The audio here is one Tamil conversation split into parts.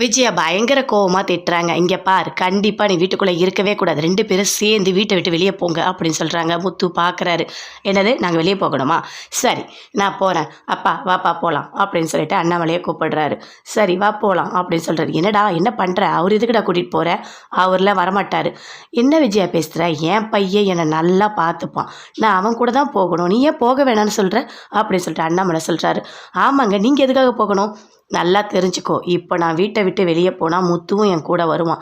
விஜயா பயங்கர கோவமாக திட்டுறாங்க. இங்கே பார் கண்டிப்பாக நீ வீட்டுக்குள்ளே இருக்கவே கூடாது. ரெண்டு பேரும் சேர்ந்து வீட்டை விட்டு வெளியே போங்க அப்படின்னு சொல்கிறாங்க முத்து பார்க்குறாரு என்னது? நாங்கள் வெளியே போகணுமா? சரி நான் போகிறேன் அப்பா வாப்பா போகலாம் அப்படின்னு சொல்லிட்டு அண்ணாமலையை கூப்பிடுறாரு. சரி வா போகலாம் அப்படின்னு சொல்கிறாரு என்னடா என்ன பண்ணுற அவர் இதுக்குடா கூட்டிகிட்டு போகிற அவர்லாம் வரமாட்டார். என்ன விஜயா பேசுகிற என் பையன் என்னை நல்லா பார்த்துப்பான். நான் அவன் கூட தான் போகணும். நீ ஏன் போக வேணாம்னு சொல்கிற அப்படின்னு சொல்லிட்டு அண்ணாமலை சொல்கிறாரு ஆமாங்க நீங்கள் எதுக்காக போகணும்? நல்லா தெரிஞ்சுக்கோ. இப்போ நான் வீட்டை விட்டு வெளியே போனால் முத்துவும் என் கூட வருவான்.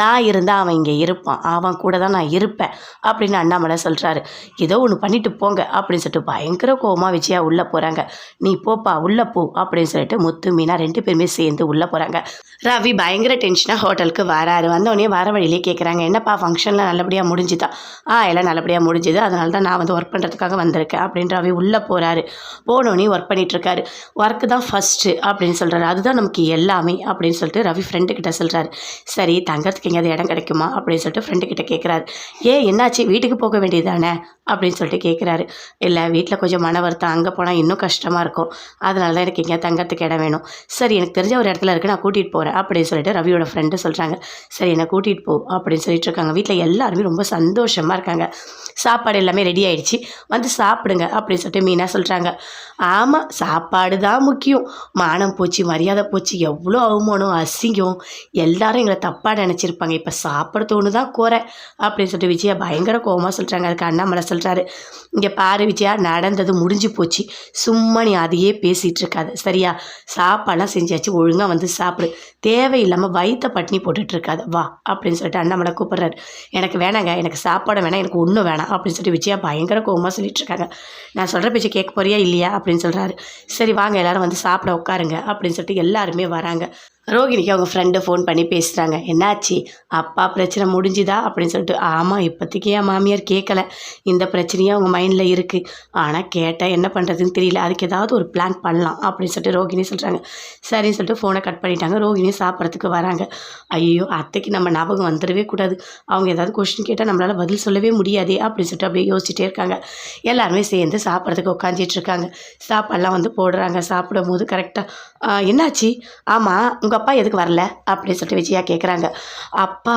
நான் இருந்தால் அவன் இங்கே இருப்பான். அவன் கூட தான் நான் இருப்பேன் அப்படின்னு அண்ணாமலை சொல்கிறாரு ஏதோ ஒன்று பண்ணிட்டு போங்க அப்படின்னு சொல்லிட்டு பயங்கர கோபமாக விஜயா உள்ளே போகிறாங்க நீ போப்பா உள்ளே போ அப்படின்னு சொல்லிட்டு முத்து மீனா ரெண்டு பேருமே சேர்ந்து உள்ளே போகிறாங்க ரவி பயங்கர டென்ஷனாக ஹோட்டலுக்கு வராரு. வந்தோடனே வர வழியிலே கேட்குறாங்க என்னப்பா ஃபங்க்ஷனில் நல்லபடியாக முடிஞ்சுதா? ஆ எல்லாம் நல்லபடியாக முடிஞ்சுது. அதனால தான் நான் வந்து ஒர்க் பண்ணுறதுக்காக வந்திருக்கேன். அப்படின்னு ரவி உள்ளே போகிறாரு போனோடனே ஒர்க் பண்ணிகிட்ருக்காரு ஒர்க்கு தான் ஃபஸ்ட்டு அப்படின்னு சொல்லி சொல்கிறாரு அதுதான் நமக்கு எல்லாமே அப்படின்னு சொல்லிட்டு ரவி ஃப்ரெண்டு கிட்ட சொல்கிறாரு சரி தங்கறதுக்கு எங்கேயாவது இடம் கிடைக்குமா? அப்படின்னு சொல்லிட்டு ஃப்ரெண்டு கிட்ட கேட்குறாரு ஏன் என்னாச்சு? வீட்டுக்கு போக வேண்டியதானே அப்படின்னு சொல்லிட்டு கேட்குறாரு இல்லை வீட்டில் கொஞ்சம் மன வருத்தம். அங்கே போனால் இன்னும் கஷ்டமாக இருக்கும். அதனால தான் எனக்கு எங்கேயா தங்கறதுக்கு இடம் வேணும். சரி எனக்கு தெரிஞ்ச ஒரு இடத்துல இருக்கு. நான் கூட்டிகிட்டு போகிறேன் அப்படின்னு சொல்லிட்டு ரவியோட ஃப்ரெண்டு சொல்கிறாங்க சரி என்னை கூட்டிகிட்டு போ. அப்படின்னு சொல்லிட்டு இருக்காங்க. வீட்டில் எல்லாருமே ரொம்ப சந்தோஷமாக இருக்காங்க. சாப்பாடு எல்லாமே ரெடி ஆயிடுச்சு. வந்து சாப்பிடுங்க. அப்படின்னு சொல்லிட்டு மீனா சொல்கிறாங்க ஆமாம் சாப்பாடு தான் முக்கியம். மானம் போச்சு. மரியாதை போச்சு எவ்வளோ அவமானம் அசிங்கம். எல்லாரும் எங்களை தப்பாக நினச்சிருப்பாங்க. இப்போ சாப்பிட தோணு தான் குறை அப்படின்னு சொல்லிட்டு விஜயா பயங்கர கோபமாக சொல்கிறாங்க அதுக்கு அண்ணாமலை சொல்கிறாரு இங்கே பாரு விஜயா நடந்தது முடிஞ்சு போச்சு. சும்மா நீ அதையே பேசிகிட்டு இருக்காது. சரியா? சாப்பாடெல்லாம் செஞ்சாச்சு. ஒழுங்காக வந்து சாப்பிடு. தேவையில்லாமல் வயிற்ற பட்டினி போட்டுட்ருக்காது வா அப்படின்னு சொல்லிட்டு அண்ணாமலை கூப்பிட்றாரு. எனக்கு வேணாங்க. எனக்கு சாப்பாடு வேணாம். எனக்கு ஒன்றும் வேணாம் அப்படின்னு சொல்லிட்டு விஜயா பயங்கர கோவமாக சொல்லிட்டு இருக்காங்க. நான் சொல்கிற பேச்சு கேட்க போறியா இல்லையா அப்படின்னு சொல்கிறாரு சரி வாங்க எல்லாரும் வந்து சாப்பிட உட்காருங்க அப்படின்னு சொல்லிட்டு எல்லாருமே வராங்க. ரோகிணிக்கு அவங்க ஃப்ரெண்டு ஃபோன் பண்ணி பேசுகிறாங்க என்னாச்சு? அப்பா பிரச்சனை முடிஞ்சுதா? அப்படின்னு சொல்லிட்டு ஆமாம் இப்போதைக்கு என் மாமியார் கேட்கல இந்த பிரச்சனையும் அவங்க மைண்டில் இருக்குது ஆனால் கேட்டால் என்ன பண்ணுறதுன்னு தெரியல. அதுக்கு ஏதாவது ஒரு பிளான் பண்ணலாம் அப்படின்னு சொல்லிட்டு ரோகிணி சொல்கிறாங்க சரின்னு சொல்லிட்டு ஃபோனை கட் பண்ணிட்டாங்க. ரோகிணி சாப்பிட்றதுக்கு வராங்க. ஐயோ அத்தைக்கு நம்ம ஞாபகம் வந்துடவே கூடாது. அவங்க ஏதாவது கொஸ்டின் கேட்டால் நம்மளால் பதில் சொல்லவே முடியாதே அப்படின்னு சொல்லிட்டு அப்படியே யோசிச்சுட்டே இருக்காங்க. எல்லாருமே சேர்ந்து சாப்பிட்றதுக்கு உட்காந்துட்டு இருக்காங்க. சாப்பாடெல்லாம் வந்து போடுறாங்க. சாப்பிடும் போது கரெக்டாக என்னாச்சு? ஆமாம் உங்கள் அப்பா எதுக்கு வரல? அப்படின்னு சொல்லிட்டு விஜயா கேட்குறாங்க அப்பா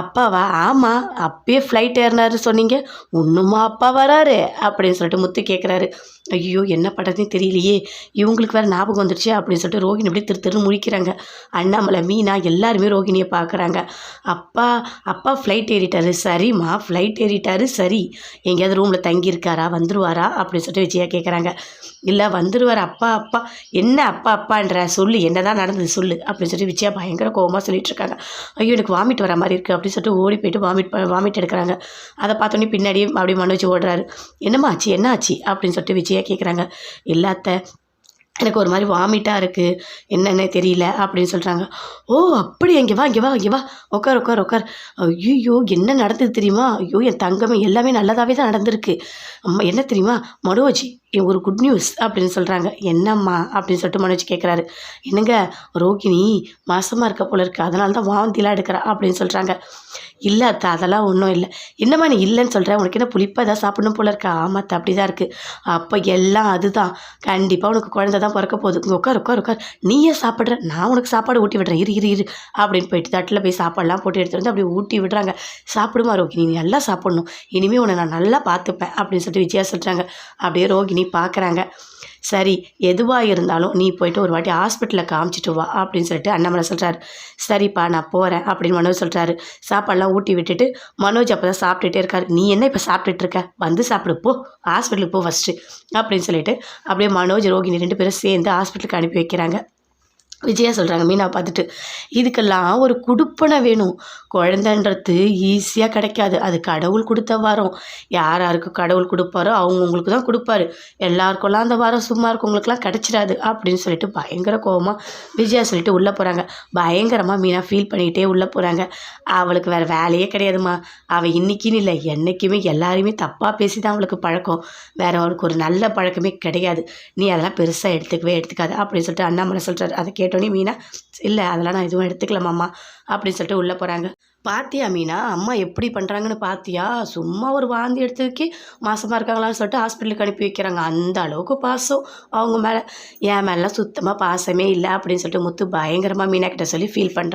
அப்பாவா? ஆமாம் அப்பயே ஃப்ளைட் ஏறினாரு சொன்னீங்க. இன்னுமா அப்பா வராரு? அப்படின்னு சொல்லிட்டு முத்து கேட்குறாரு ஐயோ என்ன பண்ணுறதுன்னு தெரியலையே. இவங்களுக்கு வேறு ஞாபகம் வந்துடுச்சு அப்படின்னு சொல்லிட்டு ரோகிணி அப்படியே திரு திரு முழிக்கிறாங்க. அண்ணாமலை மீனா எல்லாருமே ரோகிணியை பார்க்குறாங்க அப்பா அப்பா ஃப்ளைட் ஏறிட்டாரு. சரிம்மா ஃப்ளைட் ஏறிட்டாரு. சரி. எங்கேயாவது ரூமில் தங்கியிருக்காரா? வந்துருவாரா? அப்படின்னு சொல்லிட்டு விஜயா கேட்குறாங்க இல்லை வந்துடுவார் அப்பா அப்பா. என்ன அப்பா அப்பான்ற சொல்லு என்னதான் நடந்தது சொல்லு அப்படின்னு சொல்லிட்டு விஜயா பயங்கர கோவமாக சொல்லிட்டு இருக்காங்க. ஐயோ எனக்கு வாமிட் வர மாதிரி இருக்குது அப்படின்னு சொல்லிட்டு ஓடி போயிட்டு வாமிட் வாமிட் எடுக்கிறாங்க. அதை பார்த்தோன்னே பின்னாடியே அப்படியே மனோஜ் ஓடுறாரு. என்னம்மா ஆச்சு என்ன ஆச்சு? அப்படின்னு சொல்லிட்டு விஜயா கேட்குறாங்க இல்லாத்த எனக்கு ஒரு மாதிரி வாமிட்டாக இருக்குது என்னென்ன தெரியல அப்படின்னு சொல்கிறாங்க ஓ அப்படி இங்கே வா இங்கே வா இங்கே வா. உட்கார் உட்கார் உட்கார். ஐயோ என்ன நடந்தது தெரியுமா? ஐயோ என் தங்கமே எல்லாமே நல்லதாகவே தான் நடந்திருக்கு. அம்மா என்ன தெரியுமா? மனோஜ் ஒரு குட் நியூஸ் அப்படின்னு சொல்கிறாங்க என்னம்மா அப்படின்னு சொல்லிட்டு மனோஜ் கேட்குறாரு என்னங்க ரோகிணி மாசமாக இருக்க போல இருக்கு. அதனால தான் வாந்திலாம் எடுக்கிறா அப்படின்னு சொல்கிறாங்க இல்லை அத்தை அதெல்லாம் ஒன்றும் இல்லை. என்னம்மா நீ இல்லைன்னு சொல்கிறேன் உனக்கு என்ன புளிப்பாக ஏதாவது சாப்பிடணும் போல இருக்கா? ஆமாத்த அப்படி தான் இருக்குது அப்போ எல்லாம் அதுதான். கண்டிப்பாக உனக்கு குழந்தை தான் பிறக்க போகுது. இங்கே உட்கார் உட்கார் உட்கார் நீயே சாப்பிட்ற. நான் உனக்கு சாப்பாடு ஊட்டி விடுறேன். இரு இரு இரு அப்படின்னு போயிட்டு தட்டில் போய் சாப்பாடெல்லாம் போட்டு எடுத்துகிட்டு வந்து அப்படியே ஊட்டி விடுறாங்க. சாப்பிடுமா ரோகிணி? நீ நல்லா சாப்பிடணும். இனிமேல் உன்னை நான் நல்லா பார்த்துப்பேன் அப்படின்னு சொல்லிட்டு விஜயா சொல்கிறாங்க அப்படியே ரோகிணி பார்க்குறாங்க சரி எதுவாக இருந்தாலும் நீ போயிட்டு ஒரு வாட்டி ஹாஸ்பிட்டலில் காமிச்சிட்டு வா அப்படின்னு சொல்லிட்டு அண்ணாமலை சொல்கிறாரு சரிப்பா நான் போகிறேன் அப்படின்னு மனோஜ் சொல்கிறாரு சாப்பாடெல்லாம் ஊட்டி விட்டுட்டு மனோஜ் அப்போ தான் சாப்பிட்டுட்டே இருக்காரு. நீ என்ன இப்போ சாப்பிட்டுட்டு இருக்க? வந்து சாப்பிடு போ. ஹாஸ்பிட்டலுக்கு போ ஃபஸ்ட்டு அப்படின்னு சொல்லிட்டு அப்படியே மனோஜ் ரோகிணி ரெண்டு பேரும் சேர்ந்து ஹாஸ்பிட்டலுக்கு அனுப்பி வைக்கிறாங்க. விஜயா சொல்கிறாங்க மீனா பார்த்துட்டு இதுக்கெல்லாம் ஒரு குடுப்பனை வேணும். குழந்தைன்றது ஈஸியாக கிடைக்காது. அது கடவுள் கொடுத்த வாரம். யார் யாருக்கு கடவுள் கொடுப்பாரோ அவங்கவுங்களுக்கு தான் கொடுப்பாரு. எல்லாருக்கெல்லாம் அந்த வாரம் சும்மா இருக்கவங்களுக்குலாம் கிடச்சிடாது. அப்படின்னு சொல்லிட்டு பயங்கர கோவமாக விஜயா சொல்லிட்டு உள்ளே போகிறாங்க பயங்கரமாக மீனா ஃபீல் பண்ணிக்கிட்டே உள்ளே போகிறாங்க அவளுக்கு வேறு வேலையே கிடையாதும்மா. அவள் இன்றைக்கின்னு இல்லை. என்றைக்குமே எல்லாரையுமே தப்பாக பேசி தான் அவளுக்கு பழக்கம். வேறு அவளுக்கு ஒரு நல்ல பழக்கமே கிடையாது. நீ அதெல்லாம் பெருசாக எடுத்துக்கவே எடுத்துக்காது. அப்படின்னு சொல்லிட்டு அண்ணாமலை சொல்கிறார் அதை கேட்டு கேட்டோன்னே மீனா இல்லை அதெல்லாம் நான் எதுவும் எடுத்துக்கலாமாம்மா அப்படின்னு சொல்லிட்டு உள்ளே போகிறாங்க பாத்தியா மீனா அம்மா எப்படி பண்ணுறாங்கன்னு பாத்தியா? சும்மா ஒரு வாந்தி எடுத்ததுக்கே மாசமாக இருக்காங்களான்னு சொல்லிட்டு ஹாஸ்பிட்டலுக்கு அனுப்பி வைக்கிறாங்க. அந்த அளவுக்கு பாசம் அவங்க மேலே. என் மேலாம் சுத்தமாக பாசமே இல்லை அப்படின்னு சொல்லிட்டு முத்து பயங்கரமாக மீனா கிட்ட சொல்லி ஃபீல் பண்ணுறேன்